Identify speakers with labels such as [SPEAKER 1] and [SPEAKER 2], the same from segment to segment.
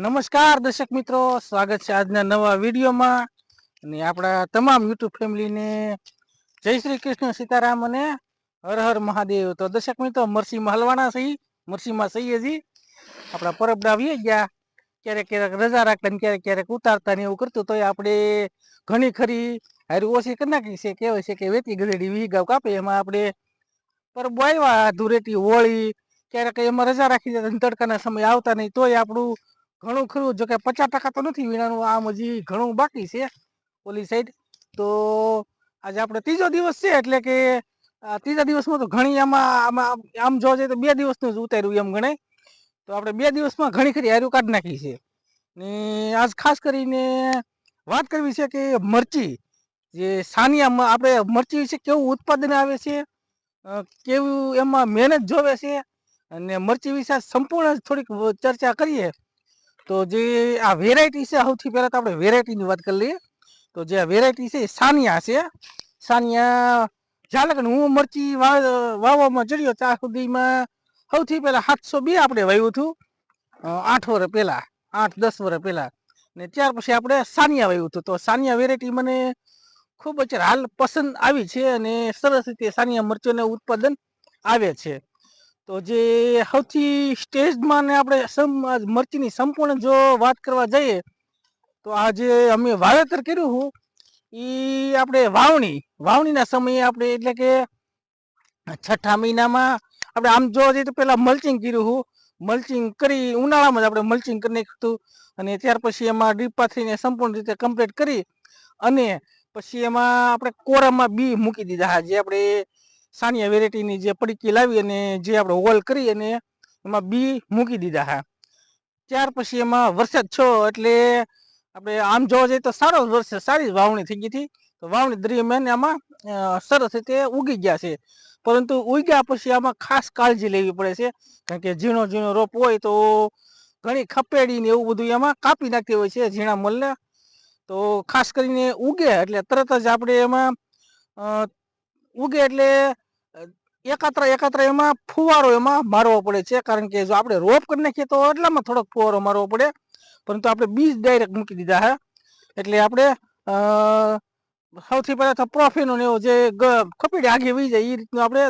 [SPEAKER 1] નમસ્કાર દર્શક મિત્રો, સ્વાગત છે આજના નવા વિડીયોમાં. અને આપણા તમામ યુટ્યુબ ફેમિલીને જય શ્રી કૃષ્ણ સીતારામ અને હર હર મહાદેવ. તો દર્શક મિત્રો, મરસીમાં હલવાના સહી મરસીમાં સહીએજી આપણા પરબડા આવી ગયા. ક્યારેક ક્યારેક રજા રાખતા ને ક્યારેક ક્યારેક ઉતારતા ને એવું કરતું. તોય આપણે ઘણી ખરી હારી ઓછી કરી નાખી છે. કહેવાય છે કે વેતી ગધેડી વી ગાવ કાપે. એમાં આપણે પરબ આવ્યા, ધૂળેટી, હોળી. ક્યારેક એમાં રજા રાખી દેતા તડકાના સમય આવતા નહીં. તોય આપણું ઘણું ખરું જો કે પચાસ ટકા તો નથી વીણાનું, આમ હજી ઘણું બાકી છે, ઓલી સાઈડ તો આજે આપણે ત્રીજો દિવસ છે, એટલે કે ત્રીજા દિવસમાં તો ઘણી આમાં આમાં, આમ જોવા જઈએ તો બે દિવસનું જ ઉતાર્યું એમ ગણાય. તો આપણે બે દિવસમાં ઘણી ખરી હાર્યું કાઢી નાખી છે. ને આજ ખાસ કરીને વાત કરવી છે કે મરચી. જે સાનિયામાં આપણે મરચી વિશે કેવું ઉત્પાદન આવે છે કેવું એમાં મહેનત જોવે છે, અને મરચી વિશે સંપૂર્ણ થોડીક ચર્ચા કરીએ. તો જે આ વેરાયટી છે, સૌથી પહેલાં તો આપણે વેરાયટીની વાત કરી લઈએ. તો જે આ વેરાયટી છે, એ સાનિયા છે. સાનિયા જ્યાં લગન હું મરચી વાવવામાં ચડ્યો ત્યાં સુધીમાં સૌથી પહેલાં સાતસો બે આપણે વાવ્યું હતું. આઠ વર્ષ પહેલાં, આઠ દસ વર્ષ પહેલાં. ને ત્યાર પછી આપણે સાનિયા વાવ્યું હતું. તો સાનિયા વેરાયટી મને ખૂબ જ હાલ પસંદ આવી છે અને સરસ રીતે સાનિયા મરચીઓને ઉત્પાદન આવે છે. તો જે સૌથી સ્ટેજમાં ને આપણે મરચીની સંપૂર્ણ જો વાત કરવા જઈએ, તો આ જે અમે વાવેતર કર્યું હું એ આપણે વાવણી, વાવણીના સમયે આપણે એટલે કે છઠ્ઠા મહિનામાં આપણે આમ જોવા જઈએ તો પહેલાં મલ્ચિંગ કર્યું હું. મલ્ચિંગ કરી, ઉનાળામાં જ આપણે મલ્ચિંગ કરી નાખ્યું હતું અને ત્યાર પછી એમાં ડીપ પાથરીને સંપૂર્ણ રીતે કમ્પ્લીટ કરી અને પછી એમાં આપણે કોરામાં બી મૂકી દીધા જે આપણે સાનિયા વેરાયટીની જે પડીકી લાવી અને જે આપણે હોલ કરી અને એમાં બી મૂકી દીધા હા. ત્યાર પછી એમાં વરસાદ છો એટલે આપણે આમ જોવા જઈએ તો સારો વરસાદ સારી વાવણી થઈ ગઈ હતી. તો વાવણી દરમિયાન આમાં સરસ રીતે ઉગી ગયા છે. પરંતુ ઉગ્યા પછી આમાં ખાસ કાળજી લેવી પડે છે. કારણ કે ઝીણો ઝીણો રોપ હોય તો ઘણી ખપેડી ને એવું બધું એમાં કાપી નાખતી હોય છે ઝીણા મલને. તો ખાસ કરીને ઉગે એટલે તરત જ આપણે એમાં ઉગે એટલે એકાત્ર એકાત્ર એમાં ફુવારો એમાં મારવો પડે છે. કારણ કે જો આપણે રોપ કરી નાખીએ તો એટલામાં થોડોક ફુવારો મારવો પડે. પરંતુ આપણે બીજ ડાયરેક્ટ મૂકી દીધા હે. એટલે આપણે સૌથી પહેલાં તો પ્રોફીનું એવો જે ખપીડી આગે વહી જાય એ રીતનું આપણે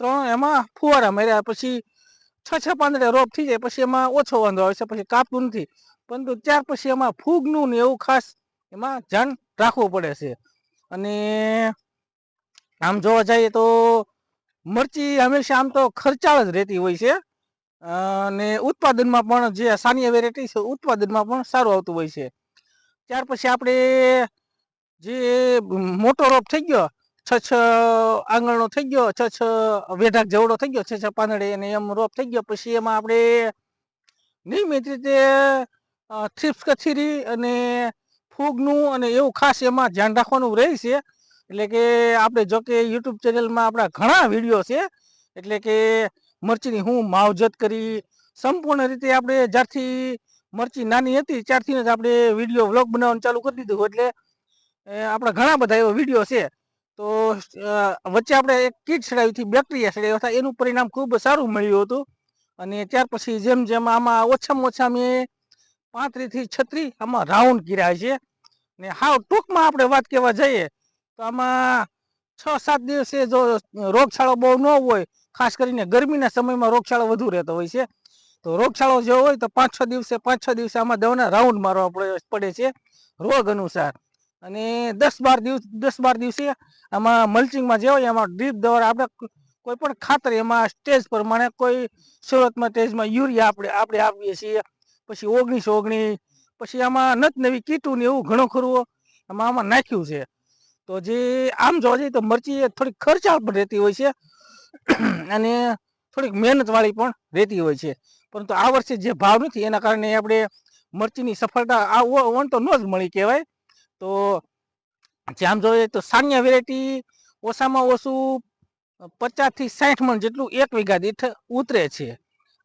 [SPEAKER 1] ત્રણ એમાં ફુવારા માર્યા. પછી છ છ પાંદડે રોપ થઈ જાય, પછી એમાં ઓછો વાંધો આવે છે, પછી કાપતું નથી. પરંતુ ત્યાર પછી એમાં ફૂગનું ને એવું ખાસ એમાં ધ્યાન રાખવું પડે છે. અને આમ જોવા જઈએ તો મરચી હંમેશા આમ તો ખર્ચાળ જ રહેતી હોય છે. અને ઉત્પાદનમાં પણ જે સાનિયા વેરાયટી છે, ઉત્પાદનમાં પણ સારું આવતું હોય છે. ત્યાર પછી આપણે જે મોટો રોપ થઈ ગયો, છ છ આંગણનો થઈ ગયો, છ છ વેઢાક જવડો થઈ ગયો, છ છ પાંદડે અને એમ રોપ થઈ ગયો. પછી એમાં આપણે નિયમિત રીતે થ્રીપ્સ, કથીરી અને ફૂગનું અને એવું ખાસ એમાં ધ્યાન રાખવાનું રહે છે. એટલે કે આપણે જો કે યુટ્યુબ ચેનલમાં આપણા ઘણા વીડિયો છે. એટલે કે મરચીની હું માવજત કરી સંપૂર્ણ રીતે આપણે જ્યારથી મરચી નાની હતી ત્યારથી જ આપણે વીડિયો વ્લોગ બનાવવાનું ચાલુ કરી દીધું. એટલે આપણા ઘણા બધા એવા વીડિયો છે. તો વચ્ચે આપણે એક કીટ ચડાવી હતી બેક્ટેરિયા ચડાવ્યા હતા. એનું પરિણામ ખૂબ સારું મળ્યું હતું. અને ત્યાર પછી જેમ જેમ આમાં ઓછામાં ઓછા મેં પાંત્રીસથી છત્રીસ આમાં રાઉન્ડ કર્યા છે. ને હાવ ટૂંકમાં આપણે વાત કહેવા જઈએ તો આમાં છ સાત દિવસે જો રોગચાળો બહુ ન હોય, ખાસ કરીને ગરમીના સમયમાં રોગચાળો વધુ રહેતો હોય છે, તો રોગચાળો જો હોય તો પાંચ છ દિવસે પાંચ છ દિવસે આમાં દવાના રાઉન્ડ મારવા પડે છે, રોગ અનુસાર. અને દસ બાર દિવસ દસ બાર દિવસે આમાં મલ્ચિંગમાં જે હોય એમાં ડ્રીપ દ્વારા આપણે કોઈ પણ ખાતર એમાં સ્ટેજ પ્રમાણે, કોઈ શરૂઆતમાં સ્ટેજમાં યુરિયા આપણે આપણે આપીએ છીએ, પછી ઓગણીસ ઓગણીસ પછી આમાં નત નવી કીટું ને એવું ઘણું ખરું, આમાં આમાં નાખ્યું છે. તો જે આમ જોવા જઈએ તો મરચી થોડીક ખર્ચાળ પણ રહેતી હોય છે. અને થોડીક મહેનત વાળી પણ રહેતી હોય છે. પરંતુ આ વર્ષે જે ભાવ નથી, એના કારણે આપણે મરચીની સફળતા આ વણ તો ન જ મળી કહેવાય. તો જે આમ જોઈએ તો સાનિયા વેરાયટી ઓછામાં ઓછું પચાસથી સાઠ મણ જેટલું એક વીઘા દીઠ ઉતરે છે.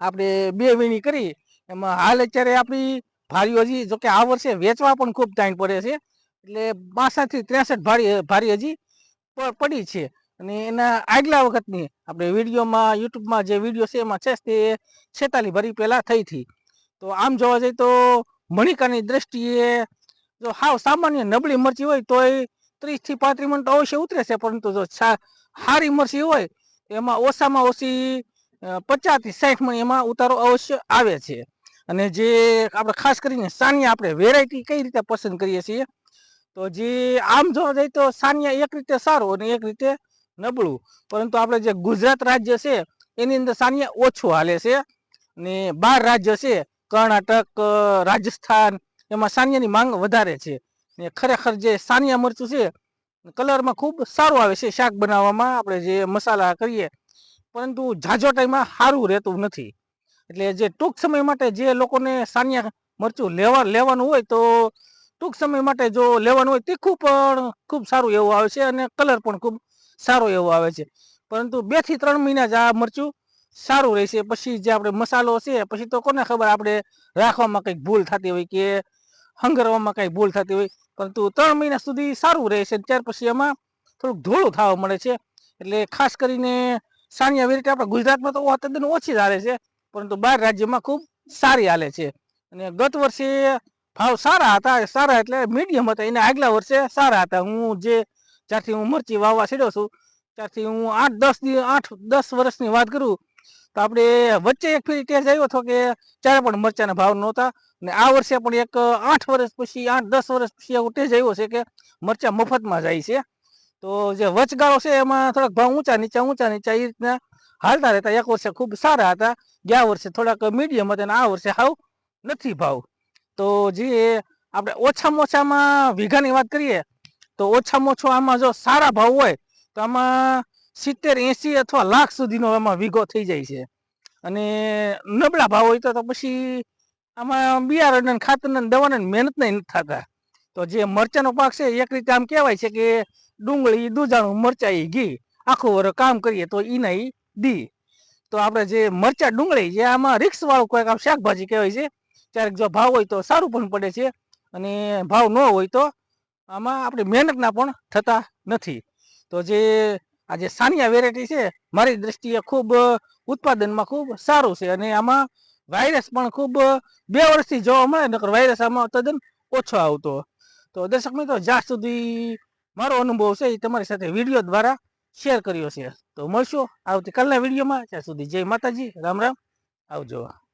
[SPEAKER 1] આપણે બે વીણી કરી, એમાં હાલ અત્યારે આપણી ભારીઓ હજી, જોકે આ વર્ષે વેચવા પણ ખૂબ ટાઈમ પડે છે. એટલે બાસઠથી ત્રેસઠ ભારી ભારી હજી પડી છે. અને એના આગલા વખતની આપણે વિડીયોમાં, યુટ્યુબમાં જે વીડિયો છે એમાં છે તે છેતાલીસ ભરી પહેલાં થઈ હતી. તો આમ જોવા જઈએ તો મણિકાની દ્રષ્ટિએ જો હાવ સામાન્ય નબળી મરચી હોય તોય એ ત્રીસથી પાંત્રીસ તો અવશ્ય ઉતરે છે. પરંતુ જો હારી મરચી હોય એમાં ઓછામાં ઓછી પચાસથી સાઠ મણ એમાં ઉતારો અવશ્ય આવે છે. અને જે આપણે ખાસ કરીને સાનિયા આપણે વેરાયટી કઈ રીતે પસંદ કરીએ છીએ? તો જે આમ જોવા જઈએ તો સાનિયા એક રીતે સારું અને એક રીતે નબળું. પરંતુ આપણે જે ગુજરાત રાજ્ય છે, એની અંદર સાનિયા ઓછું હાલે છે ને બાર રાજ્ય છે, કર્ણાટક રાજસ્થાન, એમાં સાનિયાની માંગ વધારે છે. ને ખરેખર જે સાનિયા મરચું છે, કલરમાં ખૂબ સારું આવે છે શાક બનાવવામાં, આપણે જે મસાલા કરીએ. પરંતુ ઝાઝો ટાઈમમાં સારું રહેતું નથી. એટલે જે ટૂંક સમય માટે જે લોકોને સાનિયા મરચું લેવા, લેવાનું હોય તો ટૂંક સમય માટે જો લેવાનું હોય તીખું પણ ખૂબ સારું એવું આવે છે અને કલર પણ ખૂબ સારો એવો આવે છે. પરંતુ બેથી ત્રણ મહિના જ આ મરચું સારું રહેશે. પછી જે આપણે મસાલો છે પછી તો કોને ખબર આપણે રાખવામાં કંઈક ભૂલ થતી હોય કે હંગરવામાં કંઈ ભૂલ થતી હોય. પરંતુ ત્રણ મહિના સુધી સારું રહે છે ત્યાર પછી એમાં થોડુંક ધોળું થવા મળે છે. એટલે ખાસ કરીને સાનિયા વેરાયટી આપણા ગુજરાતમાં તો તદ્દન ઓછી જ હાલે છે. પરંતુ બહાર રાજ્યમાં ખૂબ સારી હાલે છે. અને ગત વર્ષે ભાવ સારા હતા, સારા એટલે મીડિયમ હતા, એના આગલા વર્ષે સારા હતા. હું જે જ્યારથી હું મરચી વાવવા છેડ્યો છું, ત્યારથી હું આઠ, દસ દિવસ આઠ, દસ વર્ષની વાત કરું, તો આપણે વચ્ચે એક ફેરી ટેસ્ટ આવ્યો હતો કે ત્યારે પણ મરચાના ભાવ નહોતા, ને આ વર્ષે પણ એક આઠ વર્ષ પછી, આઠ, દસ વર્ષ પછી એવો ટેસ્ટ આવ્યો છે કે મરચા મફતમાં જાય છે. તો જે વચગાળો છે એમાં થોડાક ભાવ ઊંચા, નીચા ઊંચા, નીચા એ રીતના હાલતા રહેતા. એક વર્ષે ખૂબ સારા હતા, ગયા વર્ષે થોડાક મીડિયમ હતા અને આ વર્ષે હાવ નથી ભાવ. તો જે આપણે ઓછામાં ઓછામાં વીઘાની વાત કરીએ, તો ઓછામાં ઓછો આમાં જો સારા ભાવ હોય, તો આમાં સિત્તેર, એંસી અથવા લાખ સુધીનો આમાં વીઘો થઈ જાય છે. અને નબળા ભાવ હોય તો પછી આમાં બિયારણ ને ખાતર ને દવાને મહેનત નહીં થતા. તો જે મરચાનો પાક છે, એક રીતે આમ કહેવાય છે કે ડુંગળી, દૂધાણું મરચાઈ ઘી, આખું વર કામ કરીએ તો ઈ નહીં દી. તો આપણે જે મરચા ડુંગળી જે આમાં રિક્સ વાળું કોઈક શાકભાજી કહેવાય છે ક્યારેક જો ભાવ હોય તો સારું પણ પડે છે અને ભાવ ન હોય તો આમાં આપણે મહેનતના પણ થતા નથી. તો જે આ જે સાનિયા વેરાયટી છે, મારી દ્રષ્ટિએ ખૂબ ઉત્પાદનમાં ખૂબ સારું છે અને આમાં વાયરસ પણ ખૂબ બે વર્ષથી જોવા મળે, નકર વાયરસ આમાં તદ્દન ઓછો આવતો. તો દર્શક મિત્રો, જ્યાં સુધી મારો અનુભવ છે, એ તમારી સાથે વીડિયો દ્વારા શેર કર્યો છે. તો મળશો આવતીકાલના વિડીયોમાં. ત્યાં સુધી જય માતાજી, રામ રામ. આવજો.